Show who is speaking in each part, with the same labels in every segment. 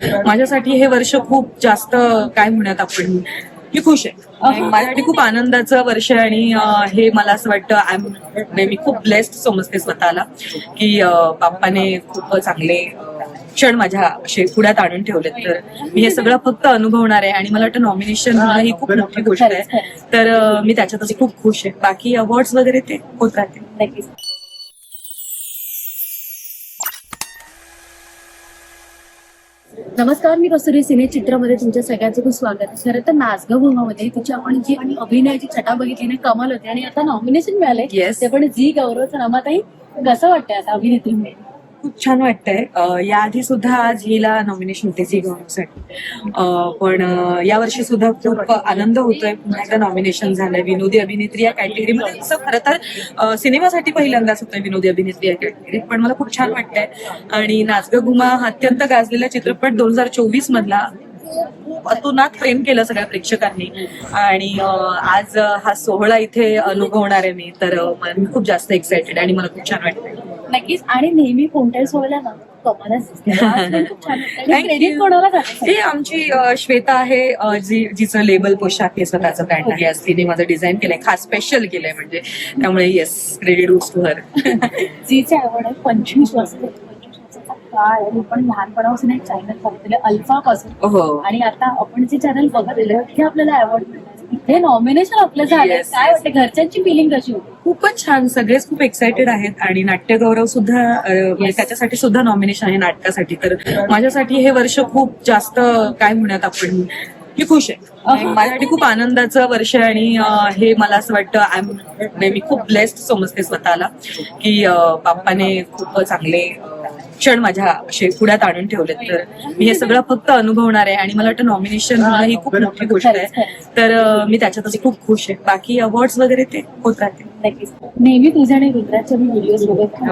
Speaker 1: माझ्यासाठी हे वर्ष खूप जास्त काय म्हणूयात आपण? मी खुश आहे. माझ्यासाठी खूप आनंदाचं वर्ष आहे आणि हे मला असं वाटतं आय एम मी खूप ब्लेस्ड समजते स्वतःला की बाप्पाने खूप चांगले क्षण माझ्या असे पुढ्यात आणून ठेवलेत. तर मी हे सगळं फक्त अनुभवणार आहे आणि मला वाटतं नॉमिनेशन ही खूप मोठी गोष्ट आहे. तर मी त्याच्यातच खूप खुश आहे. बाकी अवॉर्ड्स वगैरे ते होत राहतील.
Speaker 2: नमस्कार मी कस्तुरी सिने चित्रमध्ये तुमच्या सगळ्यांचं खूप स्वागत आहे. खरं तर नाचगा मध्ये तिची आपण जी आणि अभिनयाची छटा बघितली ना कमाल होती आणि आता नॉमिनेशन मिळाले
Speaker 1: Yes.
Speaker 2: ते पण जी गौरवचं नामाताई कसं वाटतंय आता अभिनेत्री
Speaker 1: खूप छान वाटतंय. याआधी सुद्धा आज हिला नॉमिनेशन होते झी गौरवसाठी पण या यावर्षी सुद्धा खूप आनंद होतोय. पुन्हा एकदा नॉमिनेशन झालंय. विनोदी अभिनेत्री या कॅटेगरीमध्ये असं खरं तर सिनेमासाठी पहिल्यांदाच होतोय विनोदी अभिनेत्री या कॅटेगरीत पण मला खूप छान वाटतंय. आणि नाचग गुमा हा अत्यंत गाजलेला चित्रपट दोन हजार चोवीस मधला खूप अतोनात प्रेम केलं सगळ्या प्रेक्षकांनी. आणि आज हा सोहळा इथे अनुभवणार आहे मी. तर मी खूप जास्त एक्सायटेड आणि मला खूप छान वाटतंय.
Speaker 2: नक्कीच. आणि नेहमी कोणत्याही सोहळ्याला ना
Speaker 1: ही आमची श्वेता आहे जी जिचं लेबल पोशाख आहे स्वतःचं ब्रँड आहे. आज तिने माझं डिझाईन केलंय. खास स्पेशल केलंय म्हणजे. त्यामुळे yes credit goes to her
Speaker 2: जीचे आवड आहे पंचवीस वर्ष काळ आहे. पण लहानपणापासून एक चॅनल बघितले अल्फापासून
Speaker 1: हो.
Speaker 2: आणि आता आपण जे चॅनल बघत हे आपल्याला अवॉर्ड मिळालं इथे नॉमिनेशन आपलं झालं
Speaker 1: Yes,
Speaker 2: काय
Speaker 1: yes.
Speaker 2: वाटतं घरच्यांची फिलिंग कशी होती?
Speaker 1: खूपच छान. सगळेच खूप एक्सायटेड आहेत आणि नाट्यगौरव सुद्धा अ, म्हणजे त्याच्यासाठी सुद्धा नॉमिनेशन आहे नाटकासाठी. तर माझ्यासाठी हे वर्ष खूप जास्त काय म्हणूयात आपण मी खुश आहे. माझ्यासाठी खूप आनंदाचं वर्ष आहे आणि अं, हे मला असं वाटतं आय एम मी खूप ब्लेस्ड समजते स्वतःला की अं, बाप्पाने खूप चांगले अं, क्षण माझ्या असे पुढ्यात आणून ठेवलेत. तर मी हे सगळं फक्त अनुभवणार आहे आणि मला वाटतं नॉमिनेशन ही खूप मोठी गोष्ट आहे. तर मी त्याच्यातच खूप खुश आहे. बाकी अवॉर्ड्स वगैरे ते होत
Speaker 2: नक्कीच. नेहमी तुझ्या आणि रुद्राचे मी व्हिडिओज बघत.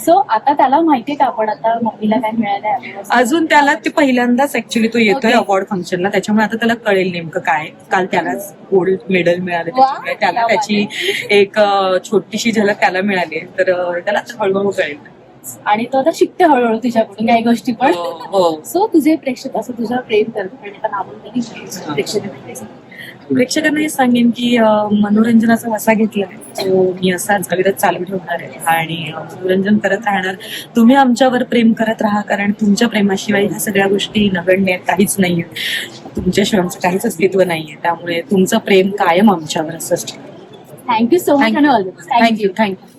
Speaker 2: सो आता त्याला माहितीये का आपण आता मम्मीला काय मिळालंय?
Speaker 1: अजून त्याला ते पहिल्यांदाच ऍक्च्युली तो येतोय. अवॉर्ड फंक्शनला त्याच्यामुळे आता त्याला कळेल नेमकं काय. काल त्यालाच गोल्ड मेडल मिळालं त्याच्यामुळे त्याला त्याची एक छोटीशी झलक त्याला मिळाली. तर त्याला हळूहळू कळेल.
Speaker 2: आणि तो आता शिकते हळूहळू तुझ्याकडून काही गोष्टी पण.
Speaker 1: हो, हो.
Speaker 2: सो तुझे प्रेक्षक असं तुझं प्रेम आणि आता नामांकन प्रेक्षकांना
Speaker 1: प्रेक्षकांना हे सांगेन की मनोरंजनाचा वसा घेतलाय. तो मी असा जगत चालू ठेवणार आहे. आणि मनोरंजन करत राहणार. तुम्ही आमच्यावर प्रेम करत राहा कारण तुमच्या प्रेमाशिवाय ह्या सगळ्या गोष्टी नगण्य आहेत, काहीच नाहीये. तुमच्याशिवाय आमचं काहीच अस्तित्व नाहीये. त्यामुळे तुमचं प्रेम कायम आमच्यावर असंच
Speaker 2: थँक्यू सो मच आणि all
Speaker 1: thank you thank you